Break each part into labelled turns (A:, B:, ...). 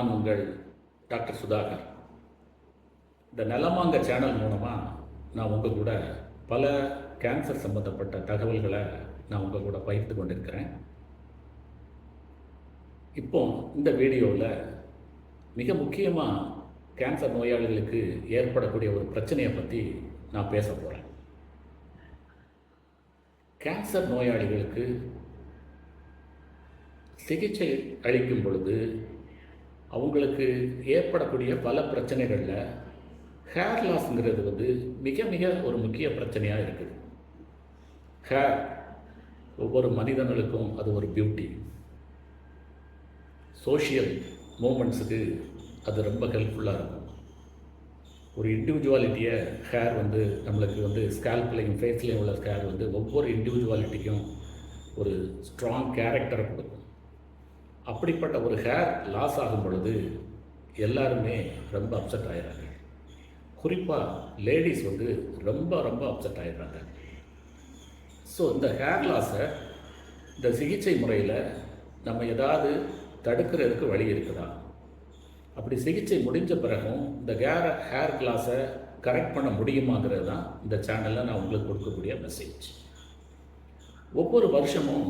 A: நான் உங்கள் டாக்டர் சுதாகர். இந்த நலமாங்க சேனல் மூலமாக நான் உங்கள் கூட பல கேன்சர் சம்பந்தப்பட்ட தகவல்களை நான் உங்கள் கூட பகிர்ந்து கொண்டிருக்கிறேன். இப்போ இந்த வீடியோவில் மிக முக்கியமாக கேன்சர் நோயாளிகளுக்கு ஏற்படக்கூடிய ஒரு பிரச்சனையை பற்றி நான் பேச போகிறேன் கேன்சர் நோயாளிகளுக்கு சிகிச்சை அளிக்கும் பொழுது அவங்களுக்கு ஏற்படக்கூடிய பல பிரச்சனைகளில் ஹேர் லாஸ்ங்கிறது வந்து மிக மிக ஒரு முக்கிய பிரச்சனையாக இருக்குது. ஹேர் ஒவ்வொரு மனிதனுக்கும் அது ஒரு பியூட்டி சோஷியல் மூமெண்ட்ஸுக்கு அது ரொம்ப ஹெல்ப்ஃபுல்லாக இருக்கும். ஒரு இண்டிவிஜுவாலிட்டியை ஹேர் வந்து நம்மளுக்கு வந்து ஸ்கேல்ப்லையும் ஃபேஸ்லேயும் உள்ள ஹேர் வந்து ஒவ்வொரு இண்டிவிஜுவாலிட்டிக்கும் ஒரு ஸ்ட்ராங் கேரக்டரை கொடுக்கும். அப்படிப்பட்ட ஒரு ஹேர் லாஸ் ஆகும் பொழுது எல்லாருமே ரொம்ப அப்செட் ஆகிறாங்க குறிப்பாக லேடிஸ் வந்து ரொம்ப ரொம்ப அப்செட் ஆயிடுறாங்க. ஸோ இந்த ஹேர் லாஸை இந்த சிகிச்சை முறையில் நம்ம ஏதாவது தடுக்கிறதுக்கு வழி இருக்குதா? அப்படி சிகிச்சை முடிஞ்ச பிறகும் இந்த ஹேர் ஹேர் கிளாஸை கரெக்ட் பண்ண முடியுமாங்கிறது தான் இந்த சேனலில் நான் உங்களுக்கு கொடுக்கக்கூடிய மெசேஜ் ஒவ்வொரு வருஷமும்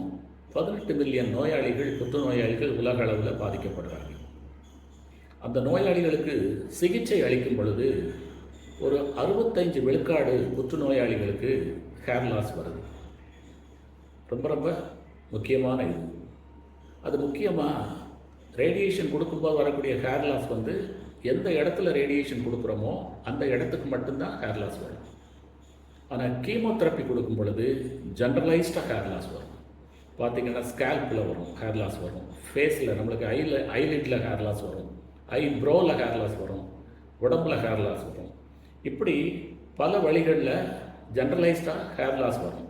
A: பதினெட்டு மில்லியன் நோயாளிகள் புற்றுநோயாளிகள் உலக அளவில் பாதிக்கப்படுறாங்க. அந்த நோயாளிகளுக்கு சிகிச்சை அளிக்கும் பொழுது ஒரு அறுபத்தஞ்சு விழுக்காடு புற்றுநோயாளிகளுக்கு ஹேர் லாஸ் வருது. ரொம்ப ரொம்ப முக்கியமான இது. அது முக்கியமாக ரேடியேஷன் கொடுக்கும்போது வரக்கூடிய ஹேர் லாஸ் வந்து எந்த இடத்துல ரேடியேஷன் கொடுக்குறோமோ அந்த இடத்துக்கு மட்டும்தான் ஹேர் லாஸ் வரும். ஆனால் கீமோதெரப்பி கொடுக்கும் பொழுது ஜென்ரலைஸ்டாக ஹேர் லாஸ் வரும். பார்த்தீங்கன்னா ஸ்கேல்பில் வரும் ஹேர் லாஸ் வரும். ஃபேஸில் நம்மளுக்கு ஐல ஐலிட்டில் ஹேர் லாஸ் வரும். ஐ ப்ரோவில் ஹேர் லாஸ் வரும். உடம்புல ஹேர் லாஸ் வரும். இப்படி பல வழிகளில் ஜென்ரலைஸ்டாக ஹேர் லாஸ் வரும்.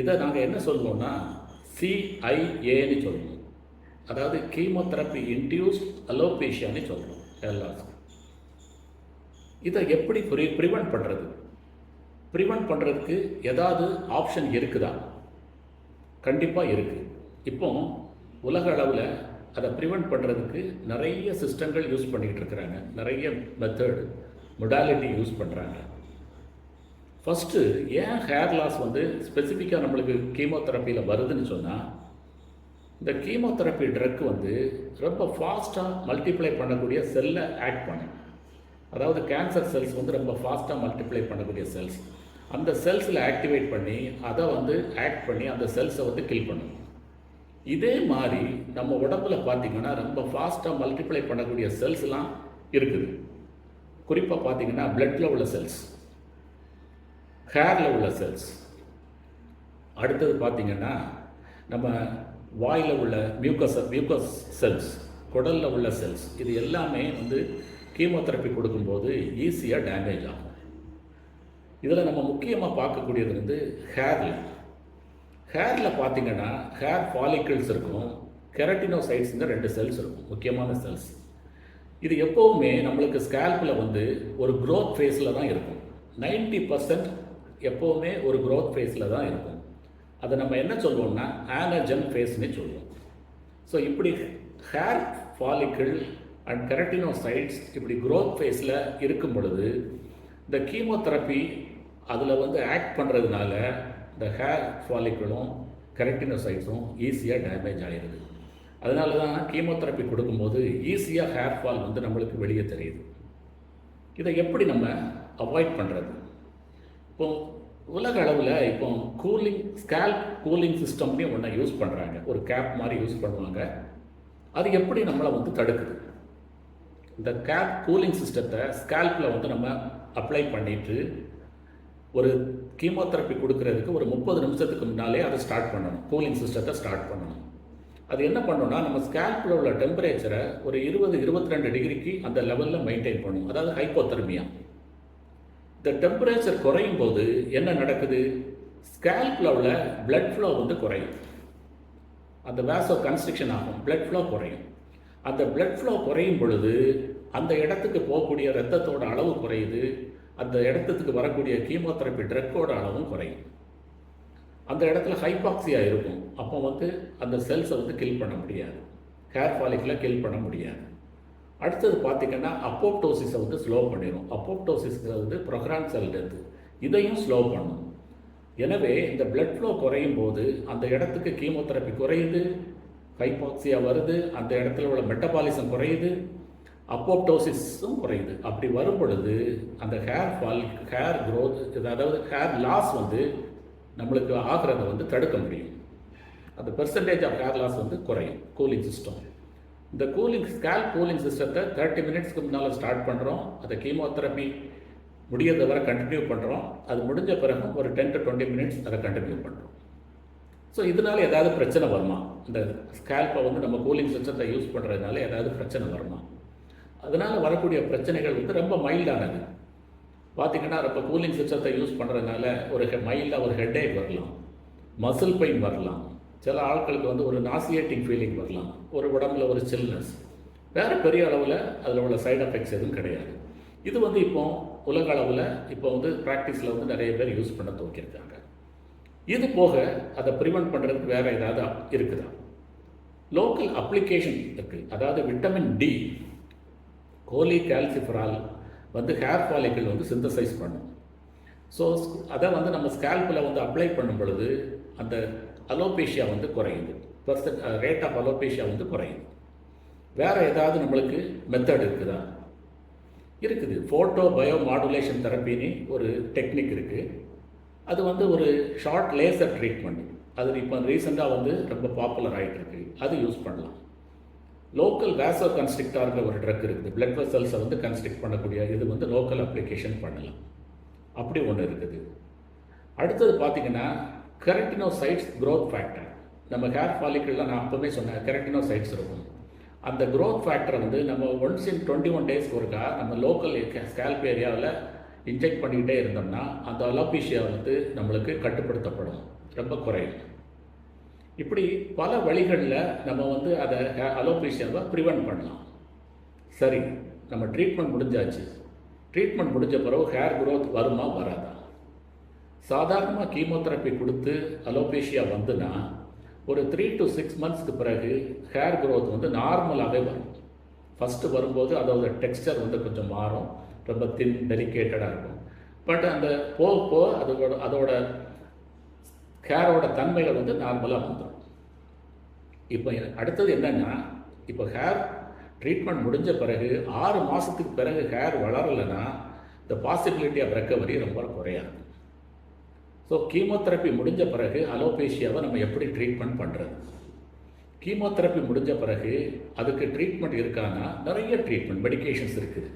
A: இதை நாங்கள் என்ன சொல்லணும்னா சிஐஏன்னு சொல்லணும் அதாவது கீமோதெரப்பி இன்டியூஸ்ட் அலோபேஷியான்னு சொல்கிறோம் ஹேர் லாஸ் இதை எப்படி ப்ரி ப்ரிவெண்ட் பண்ணுறது ப்ரிவெண்ட் பண்ணுறதுக்கு ஏதாவது ஆப்ஷன் இருக்குதா? கண்டிப்பாக இருக்குது இப்போ உலக அளவில் அதை ப்ரிவெண்ட் பண்ணுறதுக்கு நிறைய சிஸ்டங்கள் யூஸ் பண்ணிக்கிட்டு இருக்கிறாங்க. நிறைய மெத்தட் மொடாலிட்டி யூஸ் பண்ணுறாங்க ஃபஸ்ட்டு ஏன் ஹேர் லாஸ் வந்து ஸ்பெசிஃபிக்காக நம்மளுக்கு கீமோதெரப்பியில் வருதுன்னு சொன்னால் இந்த கீமோதெரப்பி ட்ரக் வந்து ரொம்ப ஃபாஸ்ட்டாக மல்டிப்ளை பண்ணக்கூடிய செல்லை ஆக்ட் பண்ணும் அதாவது கேன்சர் செல்ஸ் வந்து ரொம்ப ஃபாஸ்ட்டாக மல்டிப்ளை பண்ணக்கூடிய செல்ஸ் அந்த செல்ஸில் ஆக்டிவேட் பண்ணி அதை வந்து ஆக்ட் பண்ணி அந்த செல்ஸை வந்து கில் பண்ணும். இதே மாதிரி நம்ம உடம்புல பார்த்தீங்கன்னா ரொம்ப ஃபாஸ்ட்டாக மல்டிப்ளை பண்ணக்கூடிய செல்ஸ்லாம் இருக்குது. குறிப்பாக பார்த்தீங்கன்னா பிளட்டில் உள்ள செல்ஸ் ஹேரில் உள்ள செல்ஸ் அடுத்தது பார்த்தீங்கன்னா நம்ம வாயில் உள்ள மியூக்கஸ் மியூக்கஸ் செல்ஸ் குடலில் உள்ள செல்ஸ் இது எல்லாமே வந்து கீமோதெரப்பி கொடுக்கும்போது ஈஸியாக டேமேஜ் ஆகும். இதில் நம்ம முக்கியமாக பார்க்கக்கூடியது வந்து ஹேரில் ஹேரில் பார்த்தீங்கன்னா ஹேர் ஃபாலிக்கிள்ஸ் இருக்கும் கெரட்டினோசைட்ஸுங்க ரெண்டு செல்ஸ் இருக்கும் முக்கியமான செல்ஸ் இது எப்போவுமே நம்மளுக்கு ஸ்கேல்பில் வந்து ஒரு க்ரோத் ஃபேஸில் தான் இருக்கும். நைன்டி பர்சன்ட் எப்போவுமே ஒரு க்ரோத் ஃபேஸில் தான் இருக்கும். அதை நம்ம என்ன சொல்லுவோம்னா ஆனஜன் ஃபேஸ்னு சொல்லுவோம் ஸோ இப்படி ஹேர் ஃபாலிக்கிள் அண்ட் கெரட்டினோசைட்ஸ் இப்படி க்ரோத் ஃபேஸில் இருக்கும் பொழுது இந்த கீமோதெரப்பி அதில் வந்து ஆக்ட் பண்ணுறதுனால இந்த ஹேர் ஃபாலிக்கிளும் கெரட்டினோசைட்ஸும் ஈஸியாக டேமேஜ் ஆகிடுது அதனால தான் கீமோதெரப்பி கொடுக்கும்போது ஈஸியாக ஹேர் ஃபால் வந்து நம்மளுக்கு வெளியே தெரியுது. இதை எப்படி நம்ம அவாய்ட் பண்ணுறது இப்போ உலக அளவில் இப்போ கூலிங் ஸ்கேல்ப் கூலிங் சிஸ்டம்னே ஒன்று யூஸ் பண்ணுறாங்க ஒரு கேப் மாதிரி யூஸ் பண்ணுவாங்க. அது எப்படி நம்மளை வந்து தடுக்குது? இந்த கேப் கூலிங் சிஸ்டத்தை ஸ்கேல்பில் வந்து நம்ம அப்ளை பண்ணிவிட்டு ஒரு கீமோதெரப்பி கொடுக்கறதுக்கு ஒரு முப்பது நிமிஷத்துக்கு முன்னாலே அதை ஸ்டார்ட் பண்ணணும். கூலிங் சிஸ்டத்தை ஸ்டார்ட் பண்ணணும். அது என்ன பண்ணணும்னா நம்ம ஸ்கேல்பில் உள்ள டெம்பரேச்சரை ஒரு இருபது இருபத்தி ரெண்டு டிகிரிக்கு அந்த லெவலில் மெயின்டைன் பண்ணணும் அதாவது ஹைப்போதெர்மியா இந்த டெம்பரேச்சர் குறையும் போது என்ன நடக்குது? ஸ்கேல்பில் உள்ள பிளட் ஃப்ளோ வந்து குறையும். அந்த வேசோ கன்ஸ்ட்ரக்ஷன் ஆகும். பிளட் ஃப்ளோ குறையும். அந்த பிளட் ஃப்ளோ குறையும் பொழுது அந்த இடத்துக்கு போகக்கூடிய ரத்தத்தோட அளவு குறையுது. அந்த இடத்துக்கு வரக்கூடிய கீமோதெரப்பி ட்ரக்கோட அளவும் குறையும். அந்த இடத்துல ஹைபாக்சியா இருக்கும். அப்போ வந்து அந்த செல்ஸை வந்து கில் பண்ண முடியாது. ஹேர் ஃபாலிக்கில் கில் பண்ண முடியாது. அடுத்தது பார்த்தீங்கன்னா அப்போப்டோசிஸை வந்து ஸ்லோ பண்ணிடும் அப்போப்டோசிஸ்ங்கிறது ப்ரொக்ரான் செல் இருக்குது இதையும் ஸ்லோ பண்ணும். எனவே இந்த பிளட் ஃப்ளோ குறையும் போது அந்த இடத்துக்கு கீமோதெரப்பி குறையுது ஹைபாக்சியா வருது அந்த இடத்துல உள்ள மெட்டபாலிசம் குறையுது அப்போப்டோசிஸும் குறையுது. அப்படி வரும் பொழுது அந்த ஹேர் ஃபால் ஹேர் க்ரோத் அதாவது ஹேர் லாஸ் வந்து நம்மளுக்கு ஆகிறத வந்து தடுக்க முடியும். அந்த பெர்சன்டேஜ் ஆஃப் ஹேர் லாஸ் வந்து குறையும். கூலிங் சிஸ்டம் இந்த கூலிங் ஸ்கேல் கூலிங் சிஸ்டத்தை தேர்ட்டி மினிட்ஸ்க்கு முன்னால் ஸ்டார்ட் பண்ணுறோம் அதை கீமோதெரப்பி முடியாத வரை கண்டினியூ பண்ணுறோம் அது முடிஞ்ச பிறகு ஒரு டென் டு டுவெண்ட்டி மினிட்ஸ் அதை கண்டினியூ பண்ணுறோம் ஸோ இதனால் ஏதாவது பிரச்சனை வருமா? இந்த ஸ்கேல்ப்பை வந்து நம்ம கூலிங் சிஸ்டத்தை யூஸ் பண்ணுறதுனால ஏதாவது பிரச்சனை வருமா? அதனால் வரக்கூடிய பிரச்சனைகள் வந்து ரொம்ப மைல்டானது பார்த்திங்கன்னா ரொம்ப கூலிங் சிஸ்டத்தை யூஸ் பண்ணுறதுனால ஒரு மைல்டாக ஒரு ஹெட்டேக் வரலாம். மசில் பெயின் வரலாம். சில ஆட்களுக்கு வந்து ஒரு நாசியேட்டிங் ஃபீலிங் வரலாம். ஒரு உடம்புல ஒரு சில்னஸ் வேறு பெரிய அளவில் அதில் உள்ள சைடு எஃபெக்ட்ஸ் எதுவும் கிடையாது. இது வந்து இப்போ உலக அளவில் இப்போ வந்து ப்ராக்டிஸில் வந்து நிறைய பேர் யூஸ் பண்ண துவக்கியிருக்காங்க. இது போக அதை ப்ரிவெண்ட் பண்ணுறதுக்கு வேறு ஏதாவது இருக்குதா? லோக்கல் அப்ளிகேஷன் இருக்குது அதாவது விட்டமின் டி கோலி கால்சிஃபரால் வந்து ஹேர் ஃபாலிக்கிள் வந்து சிந்தசைஸ் பண்ணும். ஸோ அதை வந்து நம்ம ஸ்கேல்பில் வந்து அப்ளை பண்ணும் பொழுது அந்த அலோபேஷியா வந்து குறையுது. பர்சன்ட் ரேட் ஆஃப் அலோபேஷியா வந்து குறையுது. வேறு ஏதாவது நம்மளுக்கு மெத்தட் இருக்குதா? இருக்குது. ஃபோட்டோ பயோ மாடுலேஷன் தெரப்பின்னு ஒரு டெக்னிக் இருக்குது அது வந்து ஒரு ஷார்ட் லேசர் ட்ரீட்மெண்ட் அது இப்போ ரீசெண்டாக வந்து ரொம்ப பாப்புலர் ஆகிட்டு இருக்கு. அது யூஸ் பண்ணலாம். லோக்கல் வேசோ கன்ஸ்ட்ரிக்டாருங்கிற ஒரு ட்ரக் இருக்குது. பிளட் வெசல்ஸை வந்து கன்ஸ்ட்ரிக்ட் பண்ணக்கூடிய இது வந்து லோக்கல் அப்ளிகேஷன் பண்ணலாம். அப்படி ஒன்று இருக்குது. அடுத்தது பார்த்தீங்கன்னா கெரட்டினோசைட்ஸ் க்ரோத் ஃபேக்டர் நம்ம ஹேர் ஃபாலிக்கிளில் நான் அப்போவே சொன்னேன் கெரட்டினோசைட்ஸ் இருக்கும். அந்த க்ரோத் ஃபேக்டரை வந்து நம்ம ஒன்ஸ் இன் டுவெண்ட்டி ஒன் டேஸ்க்கு ஒருக்கா நம்ம லோக்கல் ஸ்கேல்ப் ஏரியாவில் இன்ஜெக்ட் பண்ணிக்கிட்டே இருந்தோம்னா அந்த அலோபிஷியா வந்து நம்மளுக்கு கட்டுப்படுத்தப்படும். ரொம்ப குறையும் இப்படி பல வழிகளில் நம்ம வந்து அதை அலோபேஷியாவை ப்ரிவெண்ட் பண்ணலாம். சரி நம்ம ட்ரீட்மெண்ட் முடிஞ்சாச்சு. ட்ரீட்மெண்ட் முடிஞ்ச பிறகு ஹேர் க்ரோத் வருமா வராதா? சாதாரணமாக கீமோதெரப்பி கொடுத்து அலோபேஷியா வந்துன்னா ஒரு த்ரீ டு சிக்ஸ் மந்த்ஸ்க்கு பிறகு ஹேர் க்ரோத் வந்து நார்மலாகவே வரும். ஃபஸ்ட்டு வரும்போது அதோட டெக்ஸ்டர் வந்து கொஞ்சம் மாறும். ரொம்ப தின் டெலிகேட்டடாக இருக்கும். பட் அந்த போக போக அதோட அதோட ஹேரோட தன்மைகள் வந்து நார்மலாக வந்துடும் இப்போ அடுத்தது என்னென்னா இப்போ ஹேர் ட்ரீட்மெண்ட் முடிஞ்ச பிறகு ஆறு மாதத்துக்கு பிறகு ஹேர் வளரலைன்னா இந்த பாசிபிலிட்டி ஆஃப் ரெக்கவரி ரொம்ப குறையாது. ஸோ கீமோதெரப்பி முடிஞ்ச பிறகு அலோபேஷியாவை நம்ம எப்படி ட்ரீட்மெண்ட் பண்ணுறது கீமோதெரப்பி முடிஞ்ச பிறகு அதுக்கு ட்ரீட்மெண்ட் இருக்கான்னா நிறைய ட்ரீட்மெண்ட் மெடிகேஷன்ஸ் இருக்குது.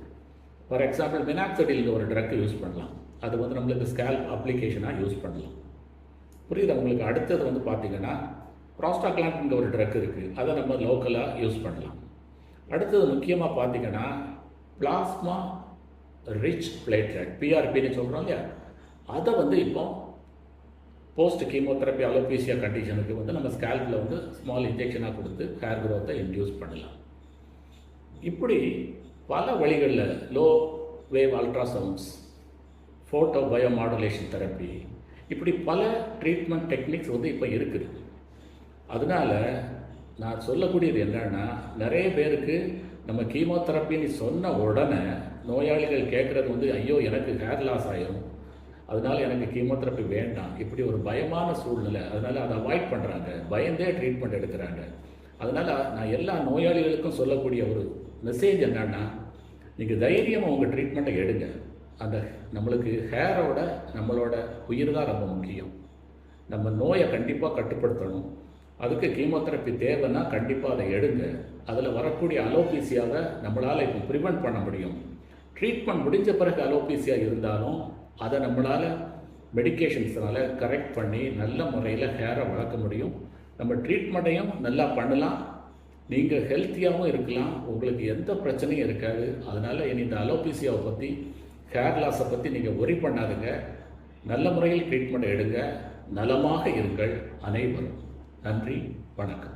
A: ஃபார் எக்ஸாம்பிள் மினாக்சடில்ங்க ஒரு ட்ரக் யூஸ் பண்ணலாம். அது வந்து நம்மளுக்கு ஸ்கேல்ப் அப்ளிகேஷனாக யூஸ் பண்ணலாம். புரியுது? உங்களுக்கு அடுத்தது வந்து பார்த்தீங்கன்னா ப்ராஸ்டாக்லாண்ட்ங்கிற ஒரு ட்ரக் இருக்குது அதை நம்ம லோக்கலாக யூஸ் பண்ணலாம். அடுத்தது முக்கியமாக பார்த்தீங்கன்னா பிளாஸ்மா ரிச் பிளேட்லெட் பிஆர்பின்னு சொல்கிறோம் இல்லையா? அதை வந்து இப்போ போஸ்ட் கீமோதெரப்பி அலோபீசியா கண்டிஷனுக்கு வந்து நம்ம ஸ்கேல்பில் வந்து ஸ்மால் இன்ஜெக்ஷனாக கொடுத்து ஹேர் க்ரோத்தை இன்டியூஸ் பண்ணலாம். இப்படி பல வழிகளில் low wave ultrasounds photo bio modulation therapy இப்படி பல ட்ரீட்மெண்ட் டெக்னிக்ஸ் வந்து இப்போ இருக்குது. அதனால் நான் சொல்லக்கூடியது என்னன்னா நிறைய பேருக்கு நம்ம கீமோதெரப்பின்னு சொன்ன உடனே நோயாளிகள் கேட்குறது வந்து ஐயோ எனக்கு ஹேர் லாஸ் ஆயிரும். அதனால எனக்கு கீமோதெரப்பி வேண்டாம். இப்படி ஒரு பயமான சூழ்நிலை. அதனால் அதை அவாய்ட் பண்ணுறாங்க பயந்தே ட்ரீட்மெண்ட் எடுக்கிறாங்க. அதனால் நான் எல்லா நோயாளிகளுக்கும் சொல்லக்கூடிய ஒரு மெசேஜ் என்னன்னா நீங்கள் தைரியமாக உங்கள் ட்ரீட்மெண்ட்டை எடுங்க. அந்த நம்மளுக்கு ஹேரோட நம்மளோட உயிர் தான் ரொம்ப முக்கியம். நம்ம நோயை கண்டிப்பாக கட்டுப்படுத்தணும். அதுக்கு கீமோதெரப்பி தேவைன்னா கண்டிப்பாக அதை எடுங்க. அதில் வரக்கூடிய அலோபீசியாவை நம்மளால் இப்போ ப்ரிவெண்ட் பண்ண முடியும். ட்ரீட்மெண்ட் முடிஞ்ச பிறகு அலோபீசியா இருந்தாலும் அதை நம்மளால் மெடிக்கேஷன்ஸ்னால கரெக்ட் பண்ணி நல்ல முறையில் ஹேரை வளர்க்க முடியும். நம்ம ட்ரீட்மெண்ட்டையும் நல்லா பண்ணலாம். நீங்கள் ஹெல்த்தியாகவும் இருக்கலாம். உங்களுக்கு எந்த பிரச்சனையும் இருக்காது. அதனால் இனி இந்த அலோபீசியாவை பற்றி ஹேர் லாஸை பற்றி நீங்கள் ஒரி பண்ணாதுங்க. நல்ல முறையில் ட்ரீட்மெண்ட் எடுங்க. நலமாக இருங்கள் அனைவரும். நன்றி வணக்கம்.